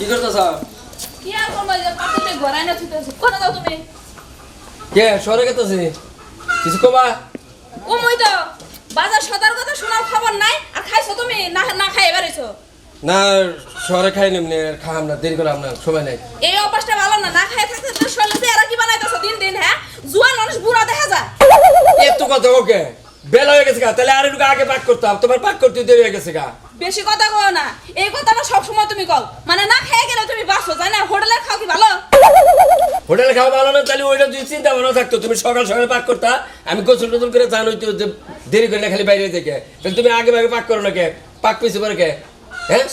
কি করতেছ? কি আর করব যে পাতিলে ঘোরাই না থুইতেছো কোনে যাও তুমি? কে সরে গেতেছি? কিছু কবা? ও মই তো বাজার সদার কথা শোনার খবর নাই আর খাইছো তুমি? না না খাই না সরে খাই নিমনি খাম না দেরি করলাম না সময় নাই। এই অভ্যাসটা ভালো না না খাই থাকতে তো শরীরে এরা কি বানাইতেছো দিন দিন হ্যাঁ? জুয়ান মানুষ বুড়া দেখা যায়। এত কথা ওকে বেলা হয়ে গেছে গা। তাহলে আর একটু আগে পাক করতাম তোমার পাক করতে দেরি হয়ে গেছে গা। বেশি কথা কও না। এই কথাটা সব সময় তুমি কও। মানে না খেয়ে গেলে তুমি বাসো তাই না? হোটেলে খাও কি ভালো? হোটেলে খাওয়া ভালো না তাহলে ওইটা যদি চিন্তা ভালো থাকতো তুমি সকাল সকাল পাক করতা আমি গোসল টোসল করে জানো তো যে দেরি করে না খালি বাইরে থেকে। তাহলে তুমি আগে আগে পাক করো না কে? পাক পেয়েছে পরে কে? হ্যাঁ?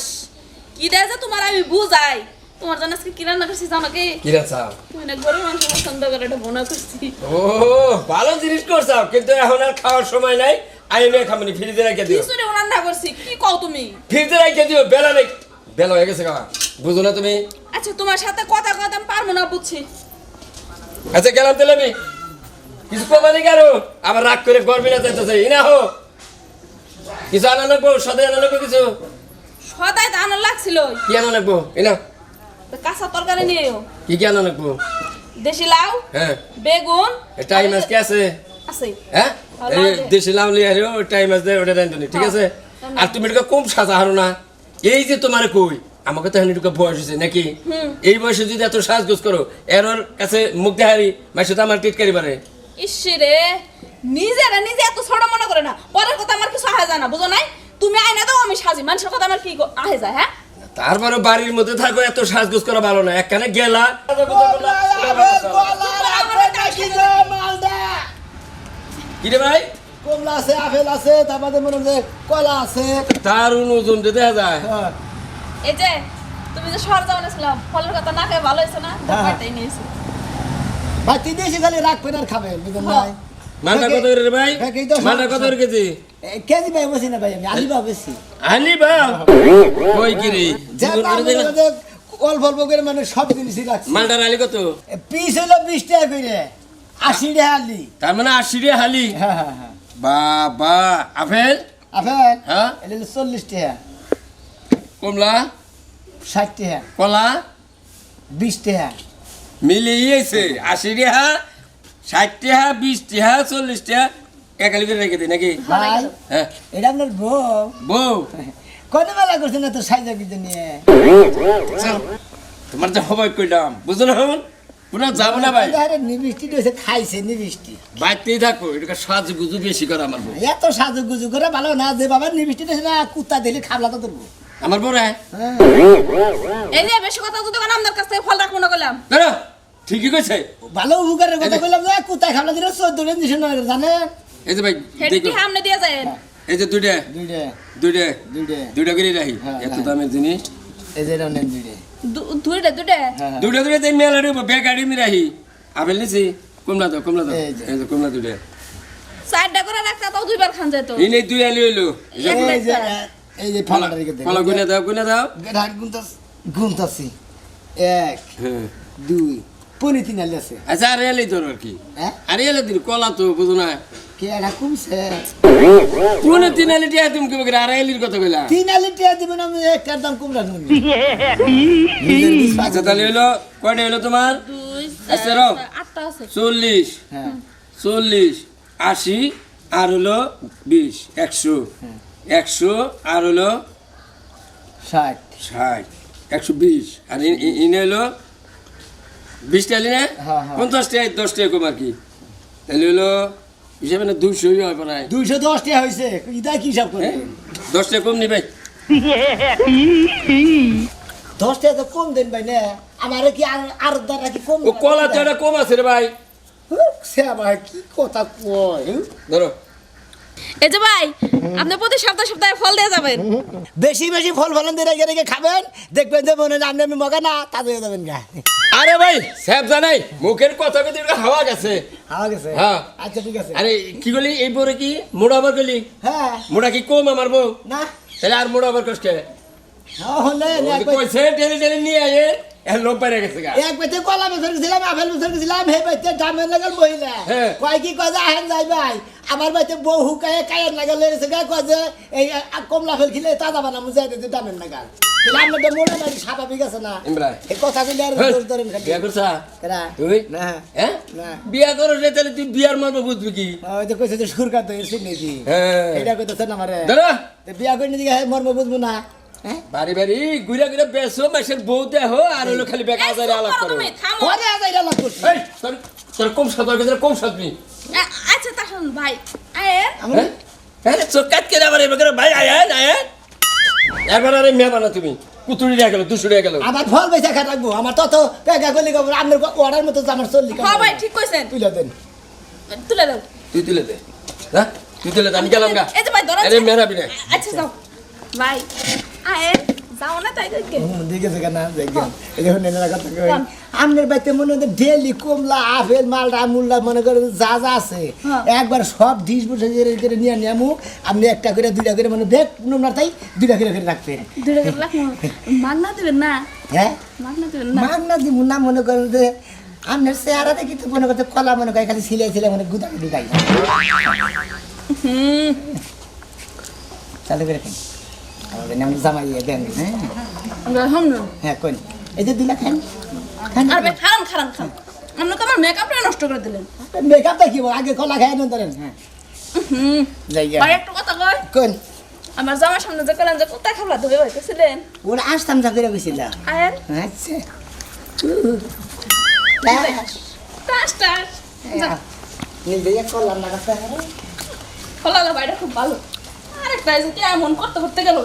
কি দেয় যে তোমার আমি বুঝাই। তোমার জন্য আজকে কি রান্না করছি জানো কি? কিরা চাও? তুমি না গরুর মাংস পছন্দ করে এটা বোনা করছি। ও ভালো জিনিস করছাও কিন্তু এখন আর খাওয়ার সময় নাই। আই নিয়ে খামনি ফ্রিজে রেখে দিও। খিচুড়ি রান্না করছি কি কও তুমি? ফ্রিজে রেখে দিও বেলা নেই। বেলা হয়ে গেছে গা বুঝো না তুমি? আচ্ছা তোমার সাথে কথা কথা আমি পারব না বুঝছি। আচ্ছা গেলাম তাহলে আমি। কিছু কমানি কেন আবার রাগ করে গরবি না চাইতেছে ইনা হো কিছু আনা লাগবো? সদাই আনা লাগবো কিছু? সদাই তো আনার লাগছিল কি আনা লাগবো? ইনা কাঁচা তরকারি নিয়ে এও। কি কি আনা লাগবো? দেশি লাউ হ্যাঁ। বেগুন টাইম আজকে আছে? আছে। হ্যাঁ? আছে। দেশি লাউ নিয়ে আসো টাইম আছে ওটা রান্ধনি ঠিক আছে? হ্যাঁ। আর তুমি এটা কম সাজা হারো না। এই যে তোমার কই আমাকে তো একটু বয়স হয়েছে নাকি? এই বয়সে যদি এত সাজগোজ করো এর কাছে মুখ দেখারি মাসে তো আমার টিটকারি পারে ইসরে নিজেরা নিজে এত ছোট মনে করে না। পরের কথা আমার কিছু আহে যায় না বুঝো নাই? তুমি আয়না দাও আমি সাজি। মানুষের কথা আমার কি আহে যায় হ্যাঁ? তারপরে বাড়ির মধ্যে থাকো এত সাজগোজ করা ভালো না। একখানে গেলা। কি রে ভাই? কমলা আছে আপেল আছে তারপরে মনে হয় কলা আছে ওজন দেখা যায়। হ্যাঁ। এই যে তুমি যে শহর যাও ছিলাম ফলের কথা না খেয়ে ভালো হয়েছে না। বাড়িতেই নিয়েছি ভাই তিন দিয়েছি খালি রাখবেন আর খাবেন বুঝলেন ভাই? মালটা কত রে ভাই? হ্যাঁ, কত কেজি? কেজি ভাই বসি না ভাই আমি আলিবা বেশি আনি বা কই কি রে। অল্প অল্প করে মানে সব জিনিসই রাখছি। মালটার আলি কত? পিস হলো বিশ টাকা করে। আশি টাকা আলি তার মানে আশি রে হালি। হ্যাঁ হ্যাঁ হ্যাঁ। বাবা! আপেল? আপেল? হ্যাঁ? এটা চল্লিশ টাকা। কমলা? ষাট টাকা। কলা? বিশ টাকা। মিলিয়েছে আশি রেহা ষাট টেহা বিশ টেহা চল্লিশ টেহা একালি করে রেখে দিই নাকি? ভাই হ্যাঁ। এটা আপনার বউ? বউ? কত বেলা করছেন না তো সাইজা কিছু নিয়ে? তোমার তো হবাই কইলাম। বুঝো না হন পুনঃ যাব না ভাই। আরে নিবিষ্টি দিয়েছে খাইছে নিবিষ্টি। বাইতেই থাকো এটা সাজ গুজু বেশি করে আমার বউ। এত সাজু গুজু করে ভালো না যে বাবা নিবিষ্টি দিয়েছে না কুত্তা দিলে খাবলা তো ধরবো। আমার বউ রে হ্যাঁ। এই যে বেশি কথা যদি কোন আমাদের কাছ থেকে ফল রাখব না করলাম দাঁড়া ঠিকই কইছে। ভালো উপকারের কথা বললাম যে কুত্তা খাবলা দিলে চোদ্দ দিন দিছে না জানেন? এই যে ভাই হেঁটে দেখো। কি সামনে দিয়ে যায় এই যে দুইটা। দুইটা। দুইটা। দুইটা। দুইটা করে রাখি। এত। দামের জিনিস। এই যে এটা নেন দুইটা। দুইটা দুইটা? দুইটা দুইটা তিন মেলা রে বে গাড়ি মি রাখি। আপেল নিছি। কমলা দাও কমলা দাও। এই যে। কমলা দুইটা। চারটা করে রাখতে তাও দুইবার খান যেত এই নেই দুই আলি হইল। এই যে এই যে এই যে ফলা ফলাটা রেখে দেন ফলা গুনে দাও গুনে দাও। ঘাট গুনতাস গুনতাছি এক দুই। পনি আলি আছে। আচ্ছা আর এলি তোর আর কি। আর এলে দিন কলা তো বুঝো না। কে এটা কমছে কোন তিন আলি টিয়া তুমি কি বকরে আর এলির কথা কইলা। তিন আলি টিয়া দিবেন আমি একটার দাম কম রাখুন আচ্ছা তাহলে হইল কয়টা হইল তোমার? আচ্ছা। চল্লিশ। হ্যাঁ। চল্লিশ আশি আর হলো বিশ একশো। একশো আর হলো ষাট। ষাট একশো বিশ। আর ইনে হলো হ্যাঁ, হ্যাঁ। পঞ্চাশ টাকা দশ টাকা কম আর কি। তাহলে হলো হিসাবে না দুইশোই হয় প্রায় দুইশো দশ টাকা হয়েছে। ইদা কি হিসাব করে? হ্যাঁ? দশ টাকা কম নিবে। দশ টাকা তো কম দেন ভাই না। আমারে কি আর দ্বারা কি কম ও কলা তো কম আছে রে ভাই। সে ভাই কি কথা কয় হুঁ? ধরো। এই যে ভাই আপনি প্রতি সপ্তাহে সপ্তাহে ফল দিয়ে যাবেন। বেশি বেশি ফল ফলন দিয়ে রেখে রেখে খাবেন দেখবেন যে মনে আপনি আমি মগা না তাদের হয়ে যাবেন গা। আরে ভাই স্যাপ জানাই মুখের কথা কিন্তু হাওয়া গেছে। হাওয়া গেছে? হ্যাঁ। আচ্ছা ঠিক আছে। আরে কি বলি এই বরে কি মোড়া আবার গলি হ্যাঁ। মোড়া কি কম আমার বউ? না। তাহলে আর মোড়া আবার কষ্টে? হ্যাঁ হলে কইছে টেনে টেনে নিয়ে আয়ে লোক বাইরে গেছে এক বেতে কলা বছর গেছিলাম আপেল বছর গেছিলাম হে বেতে ডামের লাগাল মহিলা। হ্যাঁ। কয় কি কয় যে আহেন যাই ভাই। আমার বাড়িতে বউ হুকায় কায়ের লাগাল লেগেছে কয় যে এই কমলা ফেল খিলে তাজা বানামু যাই দিতে তো মনে স্বাভাবিক আছে না। ইমরান। এই কথা আর দোষ ধরেন বিয়া করছা? কেরা? তুই? না। হ্যাঁ না। বিয়া করো তাহলে তুই বিয়ার মর্ম বুঝবি কি? ওই যে কইছে যে সুরকার তো এসে নেছি হ্যাঁ এটা কইতেছেন আমারে। দাঁড়া তো বিয়া করে নিয়ে দিকে মর্ম বুঝব না। হ্যাঁ বাড়ি বাড়ি ঘুরে ঘুরে বেসো মাসের বউ দেহ আর হলো খালি বেকা হাজারে আলাপ করো করো। তুমি, থামো। আজ এটা করছি। এই, তোর কম সাত কম সাত নি আচ্ছা তা শোন ভাই আয়ের আমরা হ্যাঁ? চোখ কাট কেটে আবার এবার ভাই আয়ান আয়ান। এবার আরে মেয়ে বানা তুমি। কুতুরি নিয়ে গেল দুশো নিয়ে গেল। আমার ফল বেচা খা রাখব আমার তত পেগা গলি গো আপনার অর্ডার মতো তো আমার চল্লি হ্যাঁ ভাই ঠিক কইছেন। তুলে দেন। তুলে দাও। তুই তুলে দে। হ্যাঁ? তুই তুলে দে আমি গেলাম গা। এই যে ভাই ধরো আরে মেরাবি না। আচ্ছা যাও। ভাই আয়ের যাও না তাই দেখে। বাড়িতে মনে হয় ডেলি কমলা আপেল মালটা মুল্লা মনে করে যা যা আছে। হ্যাঁ। একবার সব ডিশ বসে করে নিয়ে নিয়ামু আপনি একটা করে দুইটা করে মানে বেগ নোংরা তাই দুইটা করে করে রাখবেন। করে মাগনা দিবেন না? হ্যাঁ? মাগনা দিবেন না? মাগনা দিব না মনে করেন যে আপনার চেহারা দেখি তো মনে করতে কলা মনে করে খালি সিলাই সিলাই মানে গুদা গুদি গাই চালু করে খাই আমাদের নাম জামাই দেন হ্যাঁ আমরা হাম না হ্যাঁ কোন এই যে দুলা খান খান আর ভাই খারান খারান খান আপনি তো আমার মেকআপটা নষ্ট করে দিলেন মেকআপ দেখিব আগে কলা খাই নেন ধরেন হ্যাঁ হুম যাই ভাই একটা কথা কয় কোন আমার জামার সামনে যে কলেন যে কোথায় খাবলা ধুয়ে হইতেছিলেন ওরা আসতাম যা করে গেছিল আয়ের আচ্ছা টাস টাস যা নিজে করলাম না কাছে খোলা বাইরে খুব ভালো আরেকটা যে কেমন করতে করতে গেল